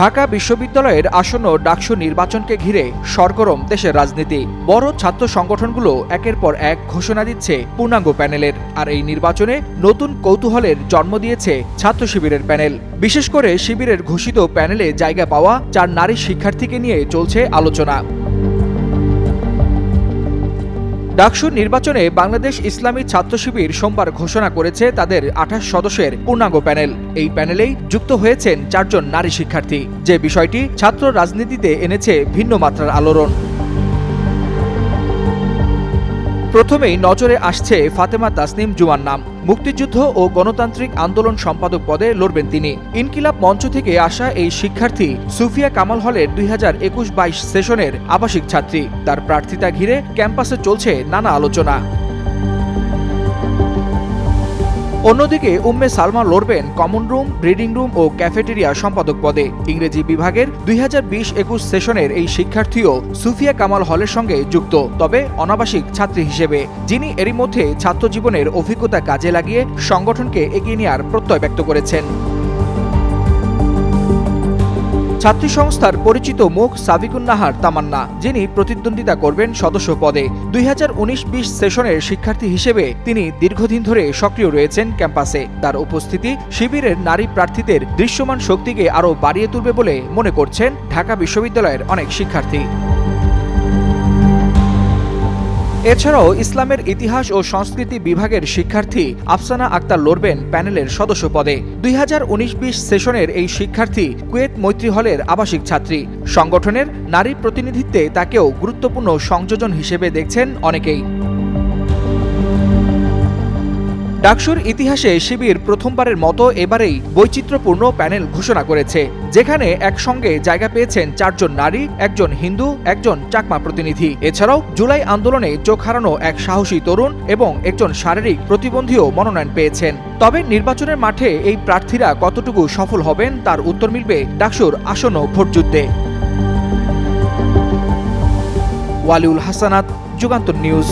ঢাকা বিশ্ববিদ্যালয়ের আসন্ন ডাকসু নির্বাচনকে ঘিরে সরগরম দেশের রাজনীতি। বড় ছাত্র সংগঠনগুলো একের পর এক ঘোষণা দিচ্ছে পূর্ণাঙ্গ প্যানেলের। আর এই নির্বাচনে নতুন কৌতূহলের জন্ম দিয়েছে ছাত্র শিবিরের প্যানেল। বিশেষ করে শিবিরের ঘোষিত প্যানেলে জায়গা পাওয়া চার নারী শিক্ষার্থীকে নিয়ে চলছে আলোচনা। ডাকসু নির্বাচনে বাংলাদেশ ইসলামী ছাত্র শিবির সোমবার ঘোষণা করেছে তাদের আঠাশ সদস্যের পূর্ণাঙ্গ প্যানেল। এই প্যানেলেই যুক্ত হয়েছেন চারজন নারী শিক্ষার্থী। যে বিষয়টি ছাত্র রাজনীতিতে এনেছে ভিন্ন মাত্রার আলোড়ন। প্রথমেই নজরে আসছে ফাতেমা তাসনিম জুয়ার নাম। মুক্তিযুদ্ধ ও গণতান্ত্রিক আন্দোলন সম্পাদক পদে লড়বেন তিনি। ইনকিলাব মঞ্চ থেকে আসা এই শিক্ষার্থী সুফিয়া কামাল হলের দুই হাজার একুশ বাইশ সেশনের আবাসিক ছাত্রী। তার প্রার্থিতা ঘিরে ক্যাম্পাসে চলছে নানা আলোচনা। অন্যদিকে উম্মে সালমা লড়বেন কমন রুম, রিডিং রুম ও ক্যাফেটেরিয়া সম্পাদক পদে। ইংরেজি বিভাগের দুই হাজার বিশ একুশ সেশনের এই শিক্ষার্থীও সুফিয়া কামাল হলের সঙ্গে যুক্ত, তবে অনাবাসিক ছাত্রী হিসেবে। যিনি এরই মধ্যে ছাত্র জীবনের অভিজ্ঞতা কাজে লাগিয়ে সংগঠনকে এগিয়ে নেওয়ার প্রত্যয় ব্যক্ত করেছেন। ছাত্রী সংস্থার পরিচিত মুখ সাবিকুন্নাহার তামান্না, যিনি প্রতিদ্বন্দ্বিতা করবেন সদস্য পদে। দুই হাজার উনিশ বিশ সেশনের শিক্ষার্থী হিসেবে তিনি দীর্ঘদিন ধরে সক্রিয় রয়েছেন ক্যাম্পাসে। তার উপস্থিতি শিবিরের নারী প্রার্থীদের দৃশ্যমান শক্তিকে আরও বাড়িয়ে তুলবে বলে মনে করছেন ঢাকা বিশ্ববিদ্যালয়ের অনেক শিক্ষার্থী। এছাড়াও ইসলামের ইতিহাস ও সংস্কৃতি বিভাগের শিক্ষার্থী আফসানা আক্তার লড়বেন প্যানেলের সদস্য পদে। দুই হাজার উনিশ বিশ সেশনের এই শিক্ষার্থী কুয়েত মৈত্রী হলের আবাসিক ছাত্রী। সংগঠনের নারী প্রতিনিধিত্বে তাকেও গুরুত্বপূর্ণ সংযোজন হিসেবে দেখছেন অনেকেই। ডাকসুর ইতিহাসে শিবির প্রথমবারের মতো এবারেই বৈচিত্র্যপূর্ণ প্যানেল ঘোষণা করেছে, যেখানে একসঙ্গে জায়গা পেয়েছেন চারজন নারী, একজন হিন্দু, একজন চাকমা প্রতিনিধি। এছাড়াও জুলাই আন্দোলনে চোখ হারানো এক সাহসী তরুণ এবং একজন শারীরিক প্রতিবন্ধীও মনোনয়ন পেয়েছেন। তবে নির্বাচনের মাঠে এই প্রার্থীরা কতটুকু সফল হবেন তার উত্তর মিলবে ডাকসুর আসন্ন ভোটযুদ্ধে। ওয়ালিউল হাসানাত, যুগান্তর নিউজ।